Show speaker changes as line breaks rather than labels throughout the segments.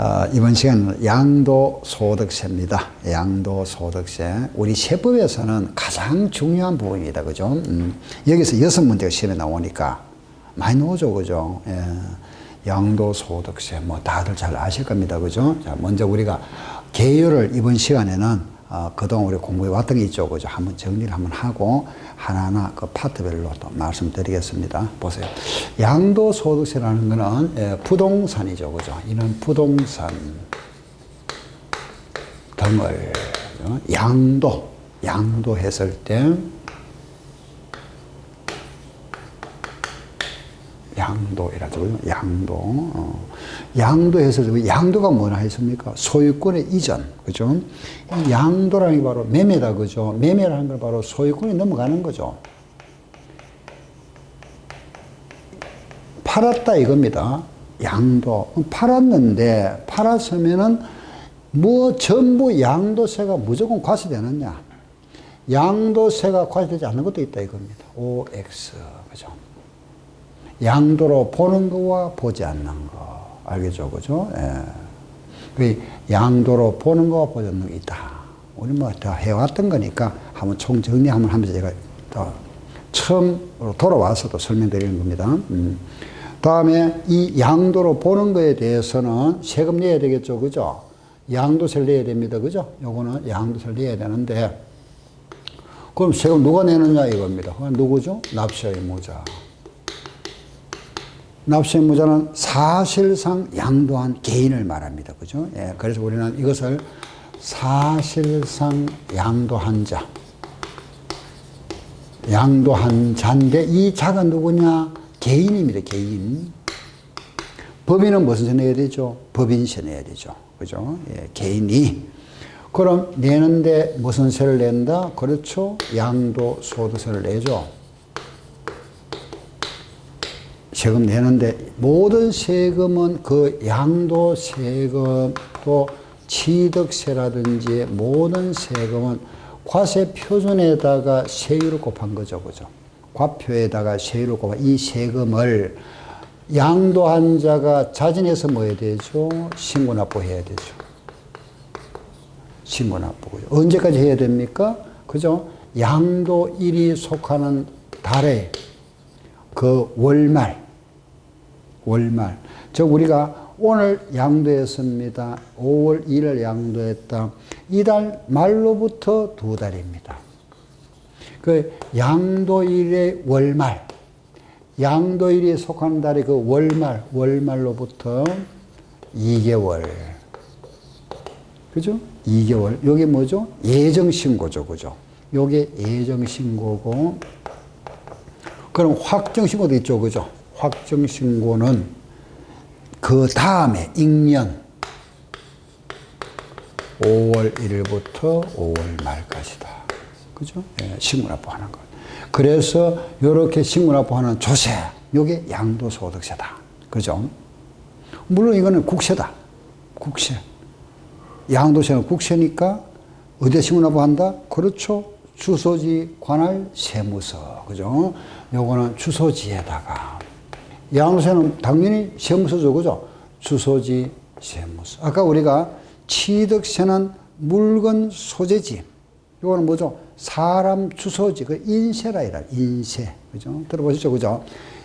어, 이번 시간은 양도소득세입니다. 양도소득세. 우리 세법에서는 가장 중요한 부분입니다. 그죠? 음, 여기서 여섯 문제가 시험에 나오니까 많이 나오죠. 그죠? 예. 양도소득세, 뭐, 다들 잘 아실 겁니다. 그죠? 자, 먼저 우리가 개요를 이번 시간에는 어, 그동안 우리 공부해 왔던 게 있죠. 그죠? 한번 정리를 한번 하고 하나하나 그 파트별로 또 말씀드리겠습니다. 보세요. 양도소득세라는 거는 예, 부동산이죠. 그죠? 이는 부동산 등을 어, 양도, 양도했을 때 양도이라죠. 양도. 어. 양도해서 양도가 뭐라 했습니까? 소유권의 이전. 그죠? 이 양도라는 게 바로 매매다. 그죠? 매매라는 건 바로 소유권이 넘어가는 거죠. 팔았다 이겁니다. 양도. 팔았는데 팔았으면은 뭐 전부 양도세가 무조건 과세되느냐? 양도세가 과세되지 않는 것도 있다 이겁니다. OX. 그죠? 양도로 보는 거와 보지 않는 거. 알겠죠? 그죠? 예. 그 양도로 보는 거와 보지 않는 게 있다. 우리 뭐 다 해왔던 거니까 한번 총 정리 한번 하면서 제가 또 처음으로 돌아와서 또 설명드리는 겁니다. 음. 다음에 이 양도로 보는 거에 대해서는 세금 내야 되겠죠. 그죠? 양도세를 내야 됩니다. 그죠? 요거는 양도세를 내야 되는데 그럼 세금 누가 내느냐 이겁니다. 그건 누구죠? 납세 의무자. 납세 의무자는 사실상 양도한 개인을 말합니다. 그죠? 예, 그래서 우리는 이것을 사실상 양도한 자. 양도한 자인데 이 자가 누구냐? 개인입니다. 개인. 법인은 무슨 세 내야 되죠? 법인세 내야 되죠. 그죠? 예, 개인이. 그럼 내는데 무슨 세를 낸다? 그렇죠. 양도소득세를 내죠. 세금 내는데 모든 세금은 그 양도 세금 또 취득세라든지 모든 세금은 과세 표준에다가 세율을 곱한 거죠. 그죠? 과표에다가 세율을 곱한 이 세금을 양도한 자가 자진해서 뭐 해야 되죠? 신고 납부해야 되죠. 신고 납부고요. 언제까지 해야 됩니까? 그죠? 양도 일이 속하는 달에 그 월말, 월말. 즉, 우리가 오늘 양도했습니다. 5월 1일 양도했다. 이달 말로부터 두 달입니다. 그 양도일의 월말, 양도일이 속한 달의 그 월말, 월말로부터 2개월. 그죠? 2개월. 요게 뭐죠? 예정신고죠. 그죠? 요게 예정신고고, 그럼 확정신고도 있죠. 그죠? 확정 신고는 그 다음에 익년 5월 1일부터 5월 말까지다. 그죠? 예, 신고납부하는 것. 그래서 이렇게 신고납부하는 조세, 요게 양도소득세다. 그죠? 물론 이거는 국세다. 국세. 양도세는 국세니까 어디에 신고납부한다? 그렇죠. 주소지 관할 세무서. 그죠? 요거는 주소지에다가. 양도세는 당연히 세무서죠. 그죠? 주소지 세무서. 아까 우리가 취득세는 물건 소재지. 요거는 뭐죠? 사람 주소지. 그 인세라 이라. 인세. 그죠? 들어보셨죠? 그죠?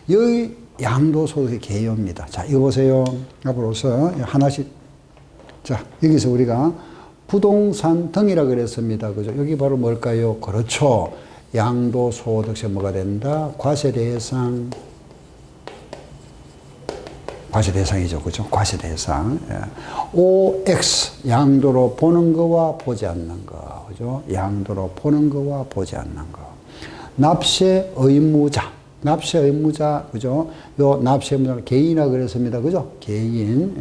여기 양도소득의 개요입니다. 자, 이거 보세요. 앞으로 오서 하나씩. 자, 여기서 우리가 부동산 등이라 그랬습니다. 그죠? 여기 바로 뭘까요? 그렇죠. 양도소득세 뭐가 된다? 과세 대상. 과세 대상이죠. 그죠? 과세 대상. 예. OX. 양도로 보는 거와 보지 않는 거. 그죠? 양도로 보는 거와 보지 않는 거. 납세 의무자. 납세 의무자. 그죠? 요 납세 의무자 개인이라 그랬습니다. 그죠? 개인.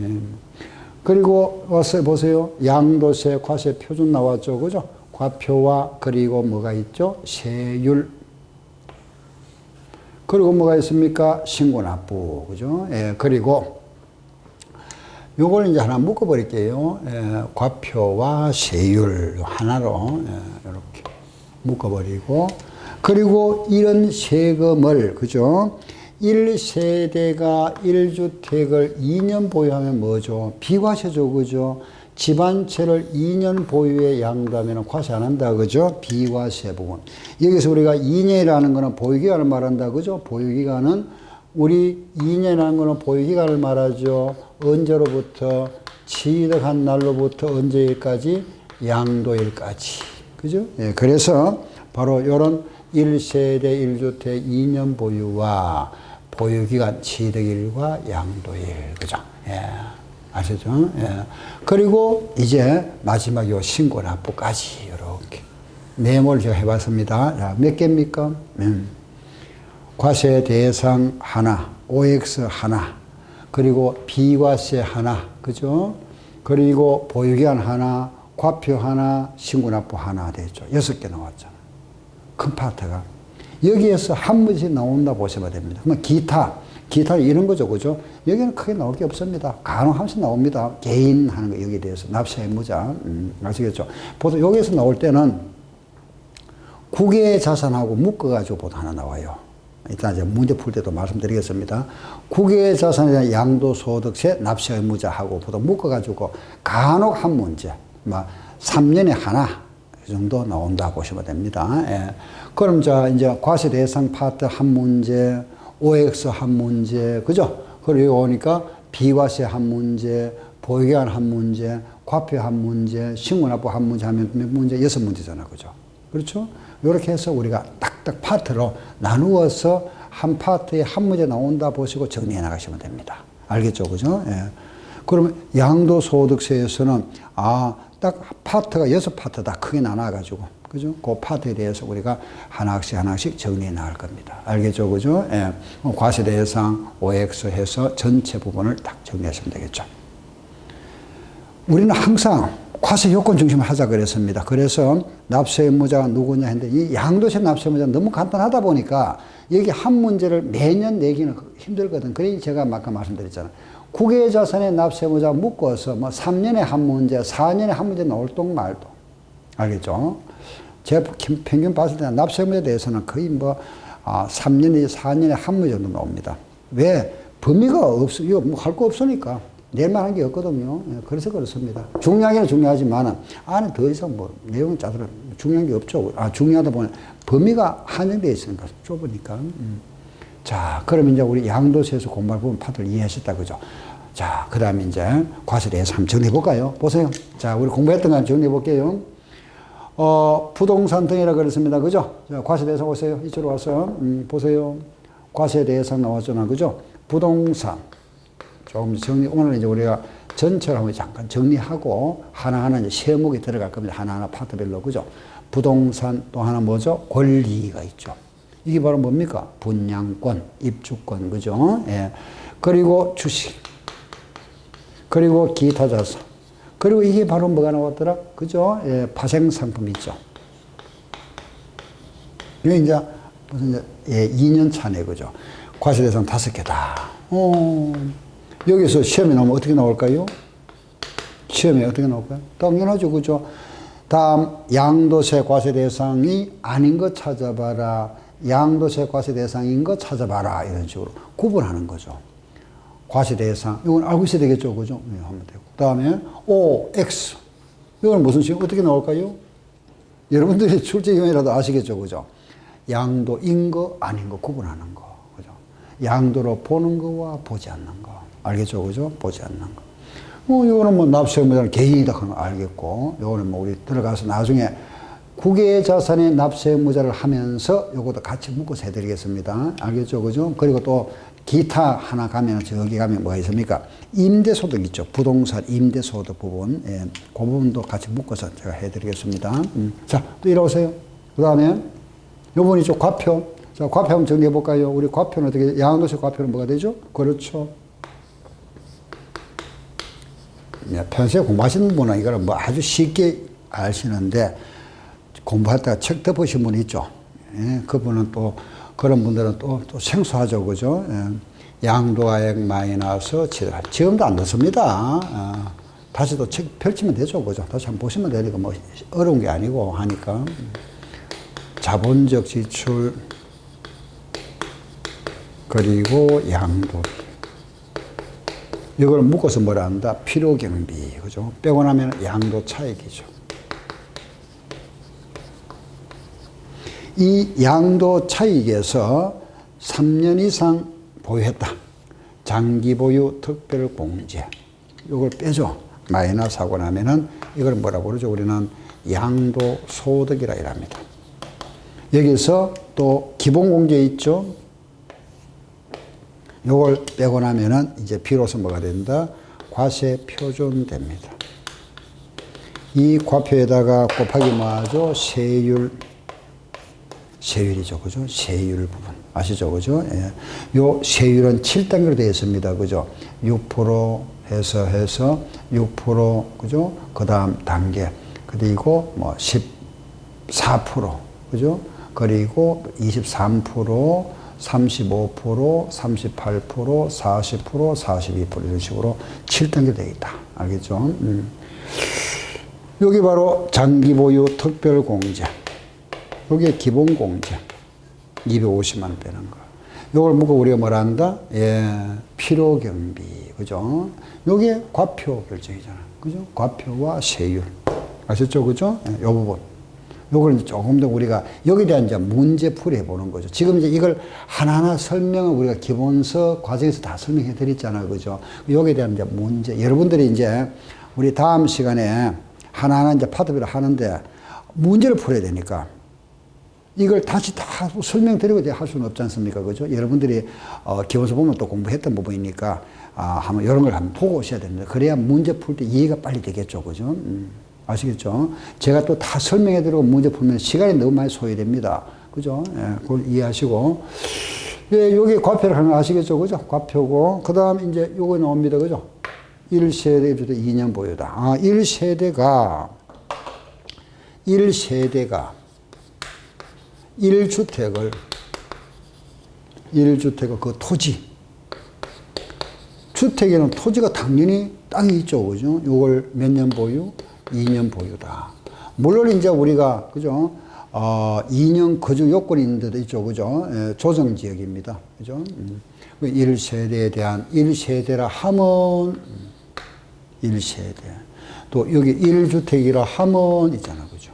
예. 그리고 와서 보세요. 양도세, 과세 표준 나왔죠. 그죠? 과표와 그리고 뭐가 있죠? 세율. 그리고 뭐가 있습니까? 신고납부. 그죠? 예, 그리고 요걸 이제 하나 묶어버릴게요. 예, 과표와 세율 하나로 예, 이렇게 묶어버리고 그리고 이런 세금을 그죠? 1세대가 1주택을 2년 보유하면 뭐죠? 비과세죠, 그죠? 집안채를 2년 보유에 양도하면 과세 안 한다, 그죠? 비과세 부분. 여기서 우리가 2년이라는 거는 보유기간을 말한다, 그죠? 보유기간은 우리 2년이라는 거는 보유기간을 말하죠. 언제로부터 취득한 날로부터 언제일까지 양도일까지. 그죠? 예, 그래서 바로 이런 1세대 1주택 2년 보유와 보유기간 취득일과 양도일. 그죠? 예. 아시죠? 예. 그리고 이제 마지막 요 신고납부까지 이렇게 메모를 제가 해봤습니다. 자, 몇 개입니까? 음. 과세 대상 하나, OX 하나, 그리고 비과세 하나, 그죠? 그리고 보유기한 하나, 과표 하나, 신고납부 하나 되죠. 여섯 개 나왔잖아. 큰 파트가. 여기에서 한 문씩 나온다 보시면 됩니다. 그러면 기타, 기타 이런 거죠, 그죠? 여기는 크게 나올 게 없습니다. 간혹 한 번씩 나옵니다. 개인 하는 거 여기에 대해서 납세 의무자, 음, 아시겠죠? 보통 여기에서 나올 때는 국외 자산하고 묶어가지고 보통 하나 나와요. 일단 이제 문제 풀 때도 말씀드리겠습니다. 국외 대한 양도소득세 납세 의무자하고 보통 묶어가지고 간혹 한 문제, 막 3년에 하나 이 정도 나온다 보시면 됩니다. 예. 그럼 자 이제 과세 대상 파트 한 문제, OX 한 문제, 그죠? 그리고 오니까 비과세 한 문제, 보유기한 한 문제, 과표 한 문제, 신고납부 한 문제 하면 몇 문제? 여섯 문제잖아, 그죠? 그렇죠? 이렇게 해서 우리가 딱딱 파트로 나누어서 한 파트에 한 문제 나온다 보시고 정리해 나가시면 됩니다. 알겠죠? 그죠? 예. 그러면 양도소득세에서는 아, 딱 파트가 여섯 파트 다 크게 나눠가지고 그죠? 그 파트에 대해서 우리가 하나씩 하나씩 정리해 나갈 겁니다. 알겠죠? 그죠? 예. 과세 대상 OX 해서 전체 부분을 딱 정리하시면 되겠죠. 우리는 항상 과세 요건 중심을 하자 그랬습니다. 그래서 납세 의무자가 누구냐 했는데 이 양도세 납세 의무자 너무 간단하다 보니까 여기 한 문제를 매년 내기는 힘들거든. 그래서 제가 아까 말씀드렸잖아요. 국외 자산의 납세 의무자 묶어서 뭐 3년에 한 문제, 4년에 한 문제 나올 동 말도. 알겠죠? 제가 평균 봤을 때 납세 의무에 대해서는 거의 뭐 아, 3년에 4년에 한 문제 정도 나옵니다. 왜? 범위가 없어. 이거 뭐 할 거 없으니까. 낼 만한 게 없거든요. 예, 그래서 그렇습니다. 중요하기는 중요하지만 안에 더 이상 뭐 내용은 짜들어 중요한 게 없죠. 아, 중요하다 보니 범위가 한정되어 있으니까 좁으니까. 음. 자, 그럼 이제 우리 양도세에서 공부할 부분 파트를 이해하셨다 그죠? 자, 그 다음에 이제 과세 대해서 한번 정리해 볼까요? 보세요. 자, 우리 공부했던 거 정리해 볼게요. 어, 부동산 등이라 그랬습니다. 그죠? 자, 과세 대상 오세요. 이쪽으로 와서, 음, 보세요. 과세 대상 나왔잖아. 그죠? 부동산. 조금 정리, 오늘 이제 우리가 전체를 한번 잠깐 정리하고 하나하나 이제 세목이 들어갈 겁니다. 하나하나 파트별로. 그죠? 부동산 또 하나 뭐죠? 권리가 있죠. 이게 바로 뭡니까? 분양권, 입주권. 그죠? 예. 그리고 주식. 그리고 기타 자산. 그리고 이게 바로 뭐가 나왔더라? 그죠? 예, 파생 상품 있죠. 이게 이제 무슨 이제 예, 2년 차네, 그죠? 과세 대상 다섯 개다. 어, 여기서 시험에 나오면 어떻게 나올까요? 시험에 어떻게 나올까요? 당연하죠, 그죠? 다음, 양도세 과세 대상이 아닌 것 찾아봐라. 양도세 과세 대상인 것 찾아봐라. 이런 식으로 구분하는 거죠. 과세 대상. 이건 알고 있어야 되겠죠, 그죠? 네, 하면 되고. 그 다음에 O, X. 이건 무슨 식 어떻게 나올까요? 여러분들이 출제위원이라도 아시겠죠, 그죠? 양도인 거, 아닌 거 구분하는 거, 그죠? 양도로 보는 거와 보지 않는 거. 알겠죠, 그죠? 보지 않는 거. 뭐, 요거는 뭐 납세 의무자는 개인이다 하는 거 알겠고, 요거는 뭐 우리 들어가서 나중에 국외 자산의 납세 의무자를 하면서 요것도 같이 묶어서 해드리겠습니다. 알겠죠? 그죠? 그리고 또 기타 하나 가면 저기 가면 뭐가 있습니까? 임대소득 있죠. 부동산 임대소득 부분. 예, 그 부분도 같이 묶어서 제가 해드리겠습니다. 음. 자, 또 이러세요. 그 다음에 요번 이 죠. 과표. 자, 과표 한번 정리해 볼까요? 우리 과표는 어떻게, 양도세 과표는 뭐가 되죠? 그렇죠. 예, 평소에 공부하시는 분은 이거를 뭐 아주 쉽게 아시는데 공부하다가 책 덮으신 분 있죠. 예, 그분은 또 그런 분들은 또, 또 생소하죠, 그죠? 예, 양도가액 마이너스 지금 지금도 안 넣습니다. 어, 다시 또 책 펼치면 되죠, 그죠? 다시 한번 보시면 되니까 뭐 어려운 게 아니고 하니까 자본적 지출 그리고 양도비. 이걸 묶어서 뭐라 한다? 필요경비. 그죠? 빼고 나면 양도 차익이죠. 이 양도 차익에서 3년 이상 보유했다. 장기 보유 특별 공제. 이걸 빼죠. 마이너스 하고 나면은 이걸 뭐라고 그러죠? 우리는 양도 소득이라 이랍니다. 여기서 또 기본 공제 있죠? 요걸 빼고 나면은 이제 비로소 뭐가 된다? 과세 표준 됩니다. 이 과표에다가 곱하기 뭐하죠? 세율 세율이죠. 그죠? 세율 부분. 아시죠? 그죠? 예. 요 세율은 7단계로 되어 있습니다. 그죠? 6% 해서 해서 6% 그죠? 그 다음 단계. 그리고 뭐 14% 그죠? 그리고 23% 35%, 38%, 40%, 42% 이런 식으로 7단계 되어 있다. 알겠죠? 음. 여기 바로 장기 보유 특별 공제. 요게 기본 공제. 250만 원 빼는 거. 요걸 먹고 우리가 뭐라 한다? 예, 필요 경비. 그죠? 요게 과표 결정이잖아. 그죠? 과표와 세율. 아셨죠? 그죠? 예, 요 부분. 요걸 조금 더 우리가 여기에 대한 이제 문제 풀이 해보는 거죠. 지금 이제 이걸 하나하나 설명을 우리가 기본서 과정에서 다 설명해 드렸잖아요. 그죠? 여기에 대한 이제 문제. 여러분들이 이제 우리 다음 시간에 하나하나 이제 파트별로 하는데 문제를 풀어야 되니까 이걸 다시 다 설명드리고 할 수는 없지 않습니까? 그죠? 여러분들이 어, 기본서 보면 또 공부했던 부분이니까 아, 한번 이런 걸 한번 보고 오셔야 됩니다. 그래야 문제 풀 때 이해가 빨리 되겠죠. 그죠? 음, 아시겠죠? 제가 또 다 설명해드리고 문제 풀면 시간이 너무 많이 소요됩니다. 그죠? 예, 그걸 이해하시고. 예, 요게 과표를 하는 거 아시겠죠? 그죠? 과표고. 그 다음 이제 요거 나옵니다. 그죠? 1세대 주택 2년 보유다. 아, 1세대가, 1세대가 1주택을, 1주택을 그 토지, 주택에는 토지가 당연히 땅이 있죠. 그죠? 요걸 몇 년 보유? 2년 보유다. 물론 이제 우리가, 그죠? 어, 2년 거주 요건이 있는 데도 있죠. 그죠? 예, 조정 지역입니다. 그죠? 음. 1세대에 대한 1세대라 하면 음, 1세대. 또 여기 1주택이라 하면 있잖아. 그죠?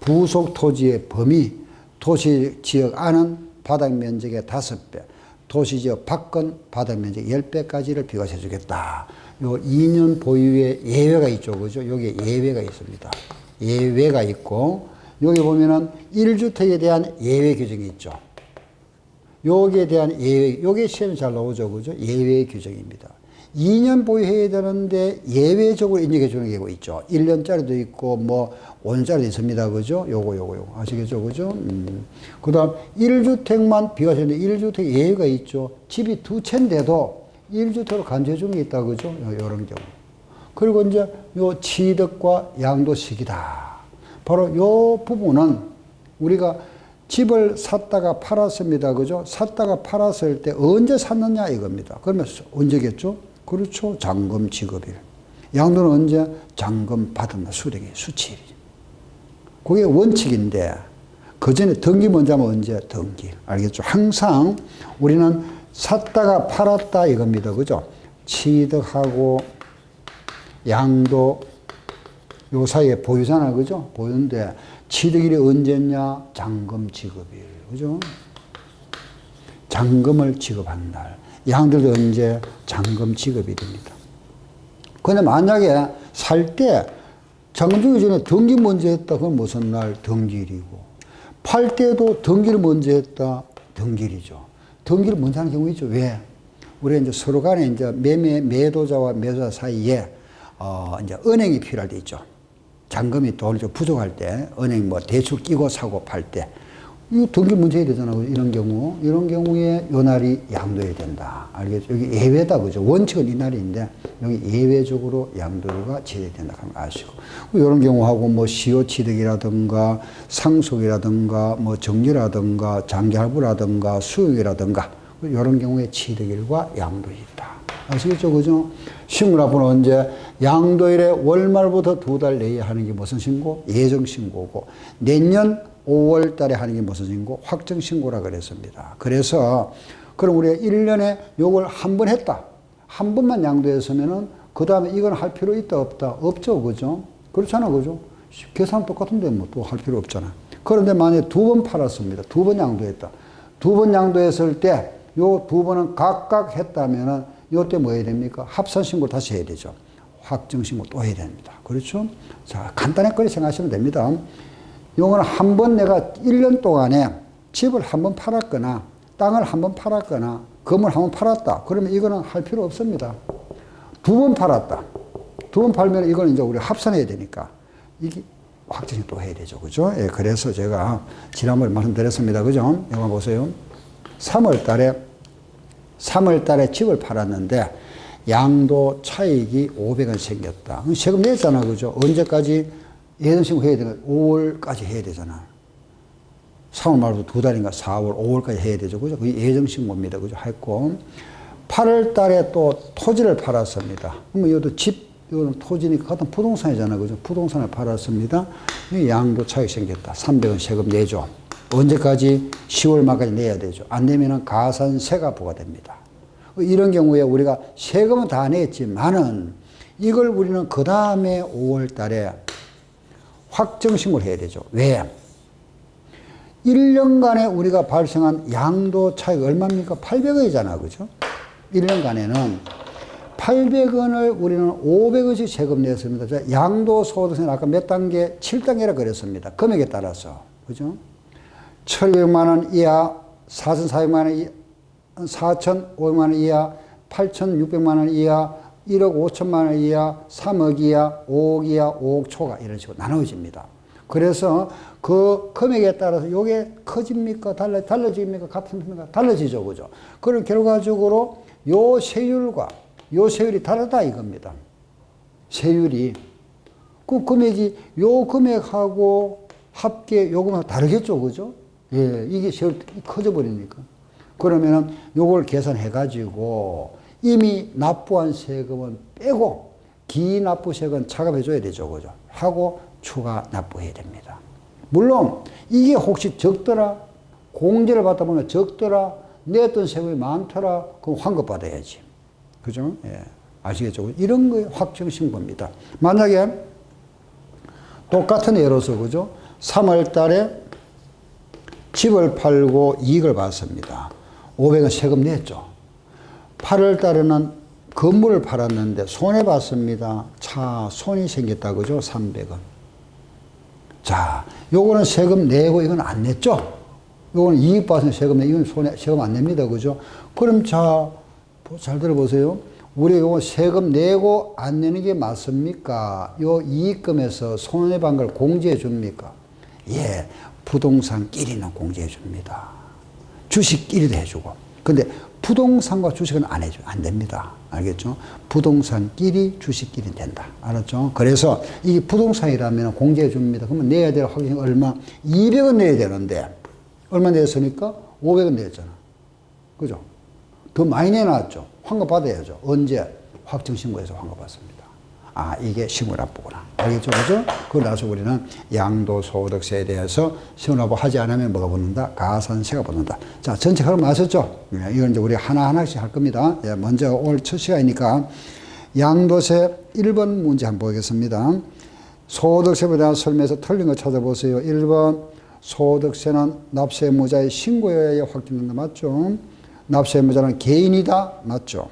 부속 토지의 범위, 도시 지역 안은 바닥 면적의 5배, 도시 지역 밖은 바닥 면적 10배까지를 비과세 주겠다. 요 2년 보유의 예외가 있죠. 그죠? 여기 예외가 있습니다. 예외가 있고, 여기 보면은 1주택에 대한 예외 규정이 있죠. 여기에 대한 예외, 요게 시험에 잘 나오죠. 그죠? 예외 규정입니다. 2년 보유해야 되는데 예외적으로 인정해 주는 경우가 있죠. 1년짜리도 있고 뭐 5년짜리도 있습니다. 그죠? 요거 요거 요거 아시겠죠? 그죠? 음. 그다음 1주택만 비과세인데 1주택 예외가 있죠. 집이 두 채인데도 1주택으로 간주해 주는 게 있다. 그죠? 요, 요런 경우. 그리고 이제 요 취득과 양도 시기다. 바로 요 부분은 우리가 집을 샀다가 팔았습니다. 그죠? 샀다가 팔았을 때 언제 샀느냐 이겁니다. 그러면 언제겠죠? 그렇죠. 잔금 지급일. 양도는 언제? 잔금 받은 날 수령일, 수치일. 그게 원칙인데 그 전에 등기 먼저 하면 언제? 등기. 알겠죠? 항상 우리는 샀다가 팔았다 이겁니다. 그죠? 취득하고 양도 요 사이에 보유잖아. 그죠? 보유인데 취득일이 언제냐? 잔금 지급일. 그죠? 잔금을 지급한 날. 양들도 언제? 잔금 지급일입니다. 근데 만약에 살 때 잔금 주기 전에 등기 먼저 했다. 그건 무슨 날? 등기일이고. 팔 때도 등기를 먼저 했다. 등기일이죠. 등기를 먼저 하는 경우 있죠. 왜? 우리가 이제 서로 간에 이제 매매, 매도자와 매도자 사이에 어, 이제 은행이 필요할 때 있죠. 잔금이 돈이 좀 부족할 때, 은행 뭐 대출 끼고 사고 팔 때, 이거 등기 문제 해야 되잖아. 이런 경우. 이런 경우에 요 날이 양도해야 된다. 알겠죠? 여기 예외다. 그죠? 원칙은 이 날인데, 여기 예외적으로 양도가 지해야 된다. 하는 거 아시고. 이런 경우하고 뭐 시효 취득이라든가 상속이라든가 뭐 정리라든가 장기할부라든가 수익이라든가 이런 경우에 취득일과 양도일이 있다. 아시겠죠? 그죠? 신고납부는 언제? 양도일에 월말부터 두 달 내에 하는 게 무슨 신고? 예정 신고고, 내년 5월 달에 하는 게 무슨 신고? 확정 신고라 그랬습니다. 그래서 그럼 우리가 1년에 요걸 한 번 했다. 한 번만 양도했으면은 그 다음에 이건 할 필요 있다 없다? 없죠 그죠? 그렇잖아 그죠? 계산 똑같은데 뭐 또 할 필요 없잖아. 그런데 만약에 두 번 팔았습니다. 두 번 양도했다. 두 번 양도했을 때 요 두 번은 각각 했다면은 요때 뭐 해야 됩니까? 합산 신고 다시 해야 되죠. 확정 신고 또 해야 됩니다. 그렇죠? 자 간단하게 생각하시면 됩니다 요거는 한 번 내가 1년 동안에 집을 한 번 팔았거나 땅을 한 번 팔았거나 건물 한번 팔았다. 그러면 이거는 할 필요 없습니다. 두 번 팔았다. 두 번 팔면 이거는 이제 우리 합산해야 되니까 이게 확정이 또 해야 되죠. 그죠? 예, 그래서 제가 지난번에 말씀드렸습니다. 그죠? 영화 보세요. 3월 달에 3월 달에 집을 팔았는데 양도 차익이 500원 생겼다. 세금 냈잖아. 그죠? 언제까지 예정신고 해야 되나? 5월까지 해야 되잖아. 3월 말부터 두 달인가 4월, 5월까지 해야 되죠. 그죠? 그게 예정신고입니다. 그죠? 했고. 8월 달에 또 토지를 팔았습니다. 그러면 이것도 집, 이거는 토지니까 같은 부동산이잖아. 그죠? 부동산을 팔았습니다. 이 양도 차익 생겼다. 300원 세금 내죠. 언제까지? 10월 말까지 내야 되죠. 안 내면은 가산세가 부과됩니다. 이런 경우에 우리가 세금은 다 냈지만은 이걸 우리는 그 다음에 5월 달에 확정 신고를 해야 되죠. 왜? 1년간에 우리가 발생한 양도 차익 얼마입니까? 800원이잖아. 그죠? 1년간에는 800원을 우리는 500원씩 세금 냈습니다. 자, 양도 소득세는 아까 몇 단계? 7단계라 그랬습니다. 금액에 따라서. 그죠? 1200만 원 이하, 4400만 원 이하, 4,500만 원 이하, 8,600만 원 이하, 1억 5천만 원 이하, 3억 이하, 5억 이하, 5억 초과 이런 식으로 나눠집니다. 그래서 그 금액에 따라서 요게 커집니까? 달라, 달라집니까? 같습니까? 달라지죠. 그죠? 그럼 결과적으로 요 세율과 요 세율이 다르다 이겁니다. 세율이. 그 금액이 요 금액하고 합계 요금하고 다르겠죠. 그죠? 예, 이게 세율 커져 버리니까. 그러면은 요걸 계산해 가지고 이미 납부한 세금은 빼고 기납부 세금은 차감해 줘야 되죠. 그죠? 하고 추가 납부해야 됩니다. 물론 이게 혹시 적더라 공제를 받다 보면 적더라 냈던 세금이 많더라 그럼 환급 받아야지. 그죠? 예. 아시겠죠? 이런 거에 확정 신고입니다. 만약에 똑같은 예로서 그죠? 3월 달에 집을 팔고 이익을 받습니다. 500원 세금 냈죠. 8월 달에는 건물을 팔았는데 손해 봤습니다. 차 손이 생겼다 그죠? 300원. 자, 요거는 세금 내고 이건 안 냈죠? 요거는 이익 봐서 세금 내, 이건 손해, 세금 안 냅니다. 그죠? 그럼 자, 잘 들어보세요. 우리 요거 세금 내고 안 내는 게 맞습니까? 요 이익금에서 손해 반 걸 공제해 줍니까? 예, 부동산끼리는 공제해 줍니다. 주식끼리도 해주고. 근데 부동산과 주식은 안 해줘. 안 됩니다. 알겠죠? 부동산끼리 주식끼리 된다. 알았죠? 그래서 이 부동산이라면 공제해 줍니다. 그러면 내야 될 확인 얼마? 200원 내야 되는데 얼마 냈으니까 500원 냈잖아. 그죠? 더 많이 내놨죠. 환급 받아야죠. 언제? 확정 신고해서 환급 받습니다. 아, 이게 신고납부구나. 알겠죠? 그죠? 그걸 나서 우리는 양도소득세에 대해서 신고납부 하지 않으면 뭐가 붙는다? 가산세가 붙는다. 자, 전체 흐름 아셨죠? 예, 이건 이제 우리 하나하나씩 할 겁니다. 예, 먼저 오늘 첫 시간이니까 양도세 1번 문제 한번 보겠습니다. 소득세에 대한 설명에서 틀린 거 찾아보세요. 1번 소득세는 납세무자의 신고여야 확정된다. 맞죠? 납세무자는 개인이다. 맞죠?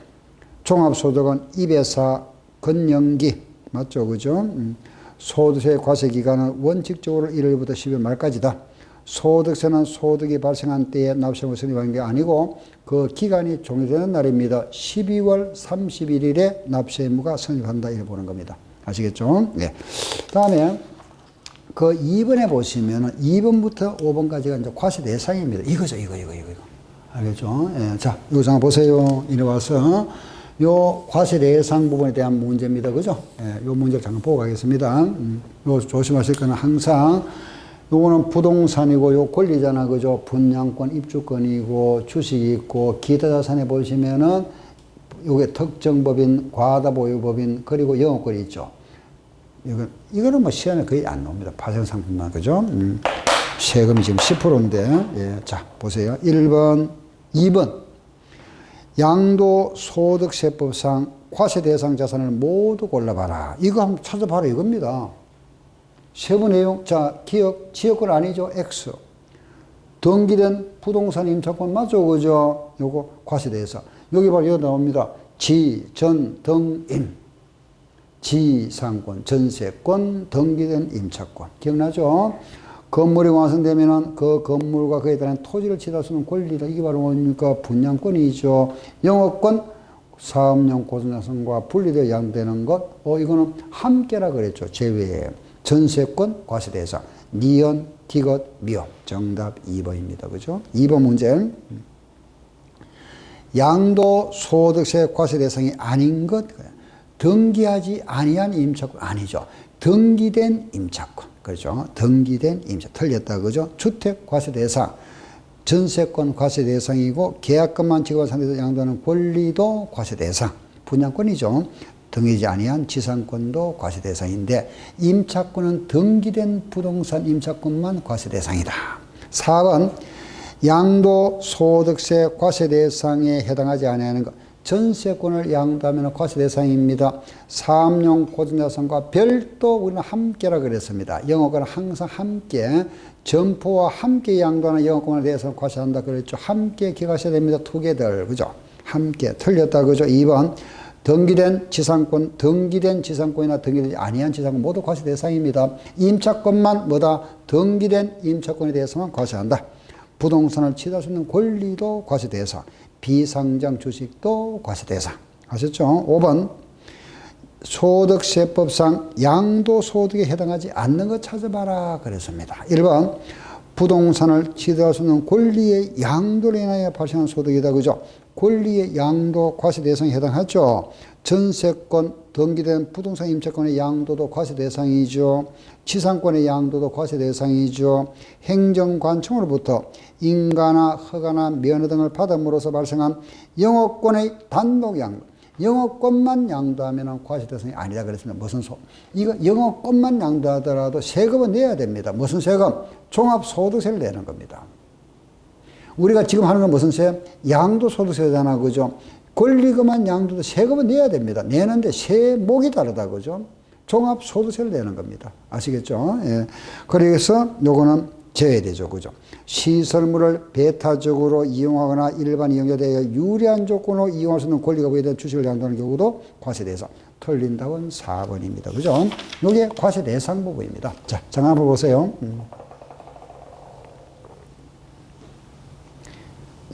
종합소득은 입에사 건영기. 맞죠? 그죠? 음. 소득세 과세 기간은 원칙적으로 1월부터 12월 말까지다. 소득세는 소득이 발생한 때에 납세물 성립한 게 아니고 그 기간이 종료되는 날입니다. 12월 31일에 납세 의무가 성립한다 이렇게 보는 겁니다. 아시겠죠? 네. 다음에 그 2번에 보시면은 2번부터 5번까지가 이제 과세 대상입니다. 이거죠 이거 이거 이거. 알겠죠? 예. 자 이거 잠깐 보세요. 이리 와서 요 과세 대상 부분에 대한 문제입니다. 그죠? 예, 요 문제를 잠깐 보고 가겠습니다. 음, 요 조심하실 거는 항상 요거는 부동산이고 요 권리잖아. 그죠? 분양권, 입주권이고 주식이 있고 기타 자산에 보시면은 요게 특정법인, 과다 보유법인 그리고 영업권이 있죠. 이거, 이거는 뭐 시간에 거의 안 나옵니다. 파생 상품만. 그죠? 음, 세금이 지금 10%인데, 예, 자, 보세요. 1번, 2번. 양도 소득세법상 과세 대상 자산을 모두 골라봐라. 이거 한번 찾아봐라 이겁니다. 세부 내용, 자, 기업, 지역권 아니죠? X. 등기된 부동산 임차권 맞죠? 그죠? 요거 과세 대상. 여기 바로 여기 나옵니다. 지, 전, 등, 임. 지상권, 전세권, 등기된 임차권. 기억나죠? 건물이 완성되면은 그 건물과 그에 따른 토지를 취할 수 있는 권리다. 이게 바로 뭡니까? 분양권이죠. 영업권, 사업용 고정자산과 분리되어 양되는 것. 어, 이거는 함께라 그랬죠. 제외에. 전세권, 과세 대상. 니은, 티것, 미업. 정답 2번입니다. 그죠? 2번 문제. 양도 소득세 과세 대상이 아닌 것. 등기하지 아니한 임차권 아니죠. 등기된 임차권. 그렇죠. 등기된 임차. 틀렸다. 그죠? 주택 과세 대상. 전세권 과세 대상이고 계약금만 지급한 상태에서 양도하는 권리도 과세 대상. 분양권이죠. 등기지 아니한 지상권도 과세 대상인데 임차권은 등기된 부동산 임차권만 과세 대상이다. 4번 양도 소득세 과세 대상에 해당하지 아니하는 것. 전세권을 양도하면 과세 대상입니다. 사업용 고정자산과 별도 우리는 함께라 그랬습니다. 영어권은 항상 함께 점포와 함께 양도하는 영어권에 대해서 과세한다 그랬죠. 함께 기가셔야 됩니다. 투게들 그죠? 함께 틀렸다 그죠? 2번 등기된 지상권, 등기된 지상권이나 등기되지 아니한 지상권 모두 과세 대상입니다. 임차권만 뭐다? 등기된 임차권에 대해서만 과세한다. 부동산을 취할 수 있는 권리도 과세 대상. 비상장 주식도 과세 대상. 아셨죠? 5번 소득세법상 양도소득에 해당하지 않는 것 찾아봐라 그랬습니다. 1번 부동산을 취득할 수 있는 권리의 양도로 인하여 발생한 소득이다. 그죠? 권리의 양도 과세 대상에 해당하죠. 전세권, 등기된 부동산 임차권의 양도도 과세 대상이죠. 지상권의 양도도 과세 대상이죠. 행정관청으로부터 인가나 허가나 면허 등을 받음으로써 발생한 영업권의 단독 양도. 영업권만 양도하면 과세 대상이 아니다 그랬습니다. 무슨 소? 이거 영업권만 양도하더라도 세금은 내야 됩니다. 무슨 세금? 종합소득세를 내는 겁니다. 우리가 지금 하는 건 무슨 세? 양도소득세잖아, 그죠? 권리금만 양도도 세금은 내야 됩니다. 내는데 세목이 다르다, 그죠? 종합소득세를 내는 겁니다. 아시겠죠? 예. 그래서 요거는 제외되죠, 그죠? 시설물을 배타적으로 이용하거나 일반 이용자에 대해 유리한 조건으로 이용할 수 있는 권리가 부여된 주식을 양도하는 경우도 과세 대상. 틀린 답은 4번입니다. 그죠? 요게 과세 대상 부분입니다. 자, 정한 번 보세요. 음.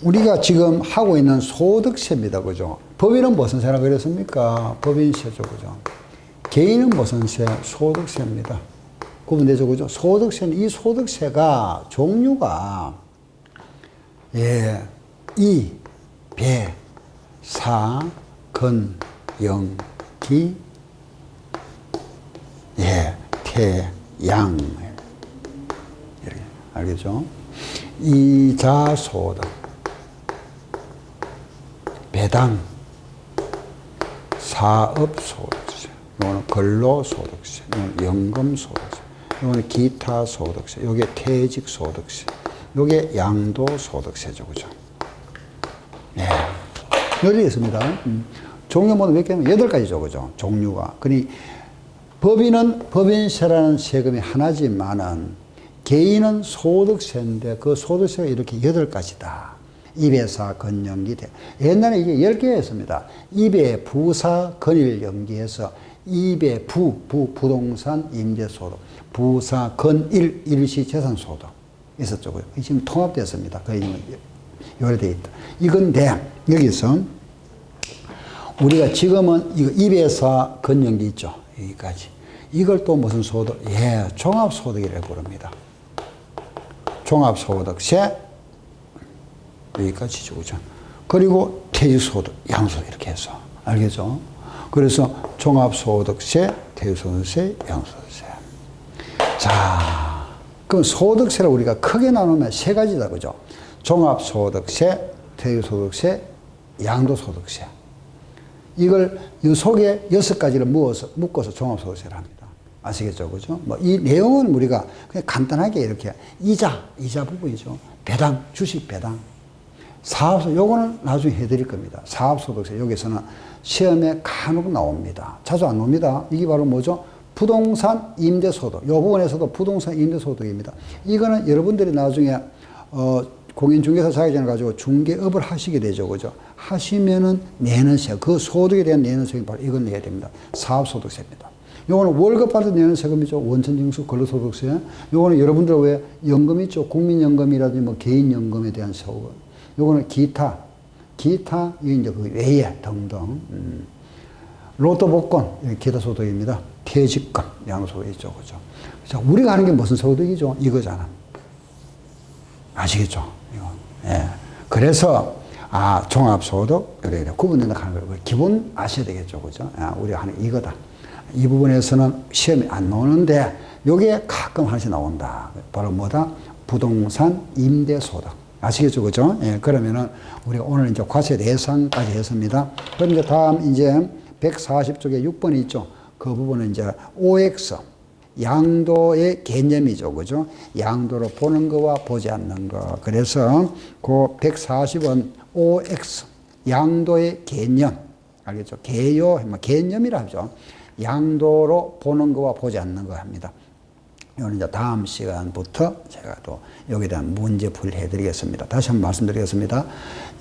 우리가 지금 하고 있는 소득세입니다. 그죠? 법인은 무슨 세라 그랬습니까? 법인세죠. 그죠? 개인은 무슨 세? 소득세입니다. 구분되죠. 그죠? 소득세는 이 소득세가 종류가 예, 이, 배, 사, 근, 영, 기, 예, 태, 양. 이렇게. 알겠죠? 이자 소득. 배당, 사업 소득세, 이거는 근로 소득세, 이거는 연금 소득세, 이거는 기타 소득세, 이게 퇴직 소득세, 이게 양도 소득세죠, 그죠? 네. 여기 있습니다. 음. 종류 모두 몇 개냐면 여덟 가지죠, 그죠? 종류가. 그니 법인은 법인세라는 세금이 하나지만은 개인은 소득세인데 그 소득세가 이렇게 여덟 가지다. 입에사 건연기 대 옛날에 이게 10개였습니다. 입에 부사 건일 연기해서 입에 부, 부 부동산 임대소득, 부사 건일 일시 재산 소득 있었죠. 지금 통합됐습니다. 거의 요래돼 있다. 이건데 여기서 우리가 지금은 이거 입에사 건연기 있죠. 여기까지. 이걸 또 무슨 소득? 예, 종합소득이라고 부릅니다. 종합소득세 여기까지죠. 그죠? 그리고 퇴직소득, 양소득 이렇게 해서. 알겠죠? 그래서 종합소득세, 퇴직소득세, 양소득세. 자, 그럼 소득세를 우리가 크게 나누면 세 가지다. 그죠? 종합소득세, 퇴직소득세, 양도소득세. 이걸 이 속에 여섯 가지를 모아서, 묶어서 종합소득세를 합니다. 아시겠죠? 그죠? 뭐 이 내용은 우리가 그냥 간단하게 이렇게 이자, 이자 부분이죠. 배당, 주식 배당. 사업소, 요거는 나중에 해드릴 겁니다. 사업소득세, 여기서는 시험에 간혹 나옵니다. 자주 안 나옵니다. 이게 바로 뭐죠? 부동산 임대소득. 요 부분에서도 부동산 임대소득입니다. 이거는 여러분들이 나중에, 어, 공인중개사 자격증을 가지고 중개업을 하시게 되죠. 그죠? 하시면은 내는 세, 그 소득에 대한 내는 세금이 바로 이걸 내야 됩니다. 사업소득세입니다. 요거는 월급 받을 내는 세금이죠. 원천징수 근로소득세. 요거는 여러분들 왜 연금 있죠. 국민연금이라든지 뭐 개인연금에 대한 세금. 요거는 기타, 기타, 이 이제 그 외에 등등. 음. 로또 복권, 이게 기타 소득입니다. 퇴직금, 양소득 있죠. 그죠. 자, 우리가 하는 게 무슨 소득이죠? 이거잖아. 아시겠죠? 이거. 예. 그래서, 아, 종합소득, 이래, 이래. 구분된다 하는 걸 기본 아셔야 되겠죠. 그죠? 아, 우리가 하는 이거다. 이 부분에서는 시험이 안 나오는데, 요게 가끔 하나씩 나온다. 바로 뭐다? 부동산 임대소득. 아시겠죠? 그죠? 예, 그러면은 우리가 오늘 이제 과세 대상까지 했습니다. 그럼 이제 다음 이제 140쪽에 6번이 있죠. 그 부분은 이제 OX. 양도의 개념이죠. 그죠? 양도로 보는 거와 보지 않는 거. 그래서 그 140원 OX. 양도의 개념. 알겠죠? 개요, 뭐 개념이라 하죠. 양도로 보는 거와 보지 않는 거 합니다. 이거는 이제 다음 시간부터 제가 또 여기에 대한 문제 풀이 해드리겠습니다. 다시 한번 말씀드리겠습니다.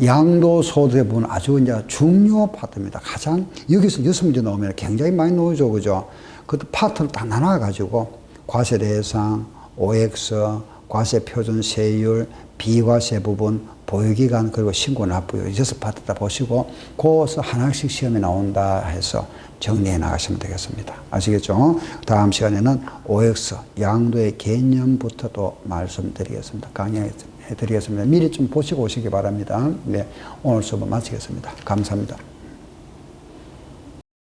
양도소득의 부분 아주 이제 중요 파트입니다. 가장 여기서 여섯 문제 나오면 굉장히 많이 나오죠. 그죠? 그 파트를 다 나눠가지고 과세 대상, OX, 과세 표준 세율, 비과 세 부분, 보유기간, 그리고 신고 납부요. 여섯 파트 다 보시고, 그것을 하나씩 시험에 나온다 해서 정리해 나가시면 되겠습니다. 아시겠죠? 다음 시간에는 OX, 양도의 개념부터 또 말씀드리겠습니다. 강의해 드리겠습니다. 미리 좀 보시고 오시기 바랍니다. 네, 오늘 수업 마치겠습니다. 감사합니다.